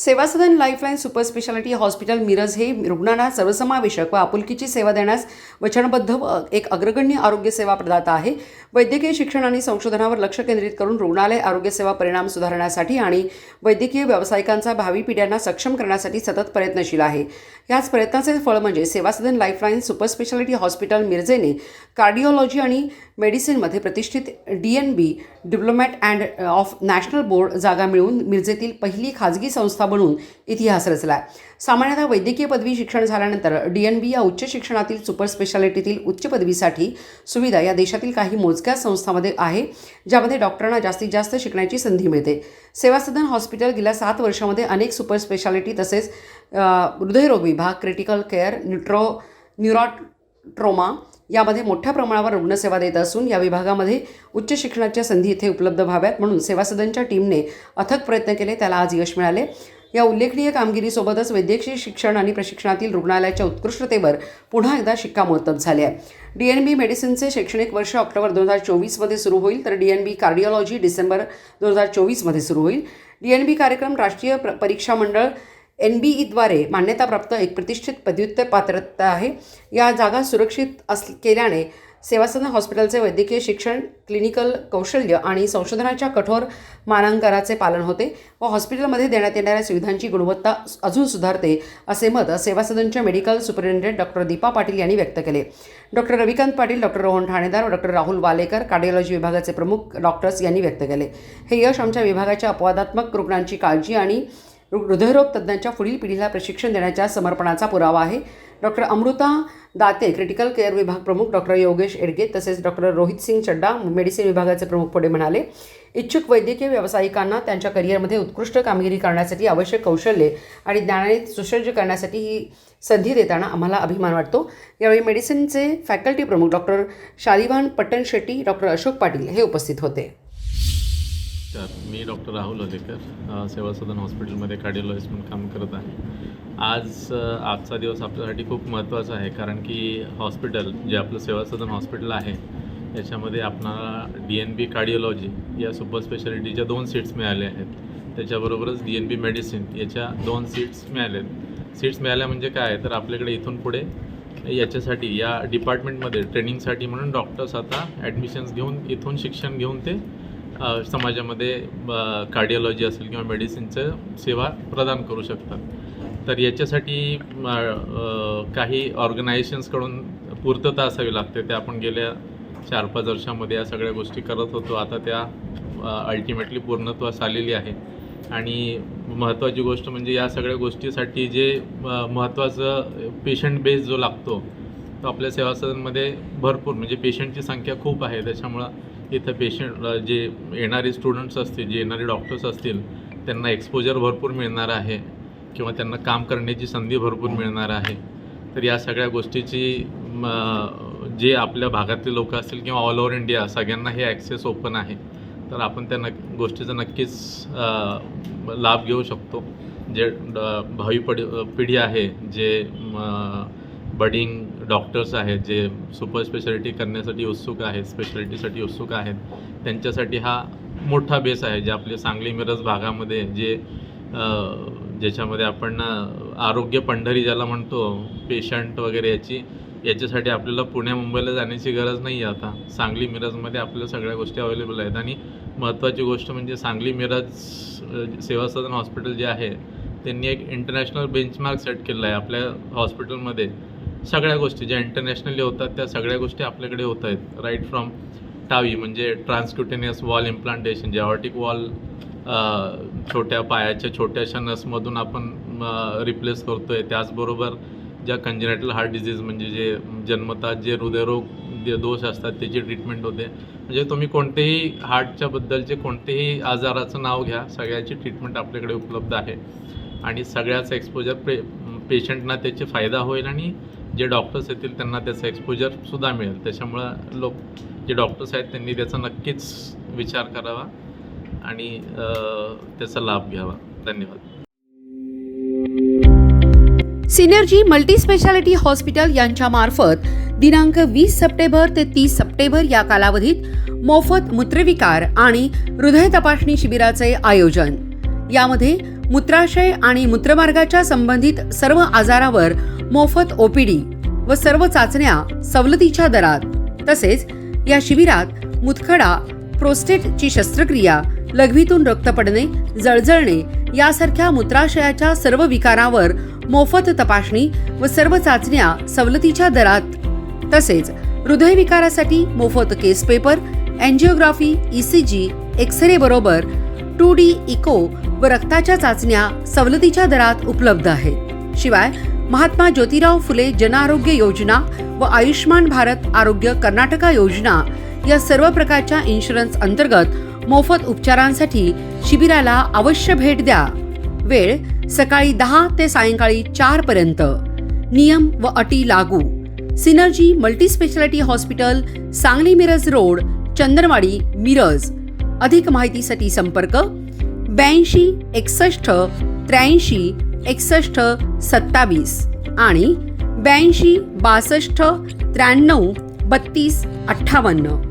Sevasadan Lifeline super speciality hospital Miraj हे रुग्णांना सर्वसमावेशक व आपुलकीची सेवा देण्यास वचनबद्ध व एक अग्रगण्य आरोग्य सेवा प्रदाता आहे. वैद्यकीय शिक्षण आणि संशोधनावर लक्ष केंद्रित करून रुग्णालय आरोग्यसेवा परिणाम सुधारण्यासाठी आणि वैद्यकीय व्यावसायिकांचा भावी पिढ्यांना सक्षम करण्यासाठी सतत प्रयत्नशील आहे. याच प्रयत्नाचे फळ म्हणजे Sevasadan Lifeline super speciality hospital मिरजेने cardiology आणि मेडिसिनमध्ये प्रतिष्ठित D N B diplomate and of national board जागा मिळवून मिरजेतील पहिली खाजगी संस्था बनून इतिहास रचला आहे सामान्यतः वैद्यकीय पदवी शिक्षण झाल्यानंतर डी एन बी या उच्च शिक्षणातील सुपर स्पेशालिटीतील उच्च पदवीसाठी सुविधा या देशातील काही मोजक्या संस्थांमध्ये आहे ज्यामध्ये डॉक्टरांना जास्तीत जास्त शिकण्याची संधी मिळते. सेवासदन हॉस्पिटल गेल्या सात वर्षामध्ये अनेक सुपर स्पेशालिटी तसेच हृदयरोग विभाग क्रिटिकल केअर न्यूट्रो न्यूरॉट ट्रोमा यामध्ये मोठ्या प्रमाणावर रुग्णसेवा देत असून या विभागामध्ये उच्च शिक्षणाच्या संधी इथे उपलब्ध व्हाव्यात म्हणून सेवासदनच्या टीमने अथक प्रयत्न केले त्याला आज यश मिळाले. या उल्लेखनीय कामगिरीसोबतच वैद्यकीय शिक्षण आणि प्रशिक्षणातील रुग्णालयाच्या उत्कृष्टतेवर पुन्हा एकदा शिक्कामोर्तब झाले आहे. डी एन बी मेडिसिनचे शैक्षणिक वर्ष ऑक्टोबर दोन हजार चोवीसमध्ये सुरू होईल तर D N B cardiology December दोन हजार चोवीसमध्ये सुरू होईल. डी एन बी कार्यक्रम राष्ट्रीय प्र परीक्षा मंडळ एन बी ईद्वारे मान्यताप्राप्त एक प्रतिष्ठित पदव्युत्तर पात्रता आहे. या जागा सुरक्षित अस केल्याने सेवासदन हॉस्पिटलचे वैद्यकीय शिक्षण क्लिनिकल कौशल्य आणि संशोधनाच्या कठोर मानांकनाचे पालन होते व हॉस्पिटलमध्ये देण्यात येणाऱ्या सुविधांची गुणवत्ता अजून सुधारते असे मत सेवासदनच्या medical superintendent doctor Deepa Patil यांनी व्यक्त केले. डॉक्टर रविकांत पाटील डॉक्टर रोहन ठाणेदार व डॉक्टर राहुल वालेकर कार्डिओलॉजी विभागाचे प्रमुख डॉक्टर्स यांनी व्यक्त केले. हे यश आमच्या विभागाच्या अपवादात्मक रुग्णांची काळजी आणि हृदयरोग तज्ज्ञांच्या पुढील पिढीला प्रशिक्षण देण्याच्या समर्पणाचा पुरावा आहे. Doctor Amruta Date critical care विभाग प्रमुख डॉक्टर योगेश एडगे तसेच डॉक्टर रोहित सिंग चड्डा मेडिसिन विभागाचे प्रमुख पुढे म्हणाले इच्छुक वैद्यकीय व्यावसायिकांना त्यांच्या करिअरमध्ये उत्कृष्ट कामगिरी करण्यासाठी आवश्यक कौशल्ये आणि ज्ञानाने सुसज्ज करण्यासाठी ही संधी देताना आम्हाला अभिमान वाटतो. यावेळी मेडिसिनचे फॅकल्टी प्रमुख डॉक्टर शालिवान पट्टण शेट्टी डॉक्टर अशोक पाटील हे उपस्थित होते. नमस्कार मी डॉक्टर राहुल अधिकर सेवा सदन हॉस्पिटलमध्ये कार्डिओलॉजिस्ट म्हणून काम करत आहे. आज आजचा दिवस आपल्यासाठी खूप महत्त्वाचा आहे कारण की हॉस्पिटल जे आपलं सेवा सदन हॉस्पिटल आहे याच्यामध्ये आपणाला डी एन बी कार्डिओलॉजी या सुपर स्पेशालिटीच्या दोन सीट्स मिळाल्या आहेत. त्याच्याबरोबरच डी एन बी मेडिसिन याच्या दोन सीट्स मिळाल्या आहेत सीट्स मिळाल्या म्हणजे काय? तर आपल्याकडे इथून पुढे याच्यासाठी या डिपार्टमेंटमध्ये ट्रेनिंगसाठी म्हणून डॉक्टर्स आता ॲडमिशन्स घेऊन इथून शिक्षण घेऊन ते समाजामध्ये कार्डिओलॉजी असेल किंवा मेडिसिनचं सेवा प्रदान करू शकतात. तर याच्यासाठी काही ऑर्गनायझेशन्सकडून पूर्तता असावी लागते. ते आपण गेल्या चार पाच वर्षामध्ये या सगळ्या गोष्टी करत होतो. आता त्या अल्टिमेटली पूर्णत्वास आलेली आहे. आणि महत्त्वाची गोष्ट म्हणजे या सगळ्या गोष्टीसाठी जे महत्त्वाचं पेशंट बेस जो लागतो तो आपल्या सेवा सदनमध्ये भरपूर म्हणजे पेशंटची संख्या खूप आहे. त्याच्यामुळं इथं पेशंट जे येणारे स्टुडंट्स असतील जे येणारे डॉक्टर्स असतील त्यांना एक्सपोजर भरपूर मिळणार आहे किंवा त्यांना काम करण्याची संधी भरपूर मिळणार आहे. तर या सगळ्या गोष्टीची जे आपल्या भागातले लोक असतील किंवा ऑल ओव्हर इंडिया सगळ्यांना हे ॲक्सेस ओपन आहे. तर आपण त्या नक गोष्टीचा नक्कीच लाभ घेऊ शकतो. जे भावी पड पिढी आहे जे बडिंग डॉक्टर्स आहेत जे सुपर स्पेशालिटी करण्यासाठी उत्सुक आहेत स्पेशालिटीसाठी उत्सुक आहेत त्यांच्यासाठी हा मोठा बेस आहे जे आपले सांगली मिरज भागामध्ये जे ज्याच्यामध्ये आपण आरोग्य पंढरी ज्याला म्हणतो पेशंट वगैरे याची याच्यासाठी आपल्याला पुण्या मुंबईला जाण्याची गरज नाही आहे आता. सांगली मिरजमध्ये आपल्या सगळ्या गोष्टी अवेलेबल आहेत आणि महत्त्वाची गोष्ट म्हणजे सांगली मिरज सेवा सदन हॉस्पिटल जे आहे त्यांनी एक इंटरनॅशनल बेंचमार्क सेट केलेला आहे आपल्या हॉस्पिटलमध्ये सगळ्या गोष्टी ज्या इंटरनॅशनली होतात त्या सगळ्या गोष्टी आपल्याकडे होत आहेत. राईट फ्रॉम टावी म्हणजे ट्रान्सक्युटेनियस वॉल इम्प्लांटेशन जे ऑर्टिक वॉल छोट्या पायाच्या छोट्याशा नसमधून आपण रिप्लेस करतो आहे त्याचबरोबर ज्या कंजेनेटल हार्ट डिझीज म्हणजे जे जन्मतात जे हृदयरोग जे दोष असतात त्याची ट्रीटमेंट होते. म्हणजे तुम्ही कोणतेही हार्टच्या बद्दलचे कोणतेही आजाराचं नाव घ्या सगळ्याची ट्रीटमेंट आपल्याकडे उपलब्ध आहे. आणि सगळ्याचं एक्सपोजर पे पेशंटना त्याचे फायदा होईल आणि जे डॉक्टर्स येतील त्यांना त्याचं एक्सपोजरसुद्धा मिळेल. त्याच्यामुळं लोक जे डॉक्टर्स आहेत त्यांनी त्याचा नक्कीच विचार करावा आणि त्याचा लाभ घ्यावा. धन्यवाद. सिनर्जी मल्टी स्पेशालिटी हॉस्पिटल यांच्या मार्फत दिनांक वीस सप्टेंबर ते तीस सप्टेंबर या कालावधीत मोफत मूत्रविकार आणि हृदय तपासणी शिबिराचे आयोजन. यामध्ये मूत्राशय आणि मूत्रमार्गाच्या संबंधित सर्व आजारावर मोफत ओपीडी व सर्व चाचण्या सवलतीच्या दरात. तसेच या शिबिरात मुतखडा प्रोस्टेटची शस्त्रक्रिया लघवीतून रक्त पडणे जळजळणे यासारख्या मूत्राशयाच्या सर्व विकारावर मोफत तपासणी व सर्व चाचण्या सवलतीच्या दरात. तसेच हृदयविकारासाठी मोफत case paper angiography ECG X ray बरोबर टू डी इको व रक्ताच्या चाचण्या सवलतीच्या दरात उपलब्ध आहेत. शिवाय महात्मा ज्योतिराव फुले जनआरोग्य योजना व आयुष्मान भारत आरोग्य कर्नाटका योजना या सर्व प्रकारच्या इन्शुरन्स अंतर्गत मोफत उपचारांसाठी शिबिराला अवश्य भेट द्या. वेळ सकाळी दहा ते सायंकाळी चार पर्यंत. नियम व अटी लागू. Synergy multispeciality hospital Sangli Miraj road Chandanwadi Miraj. अधिक माहितीसाठी संपर्क ब्याऐंशी एकसष्ट त्र्याऐंशी एकसष्ट सत्तावीस आणि ब्याऐंशी बासष्ट त्र्याण्णव बत्तीस अठ्ठावन्न.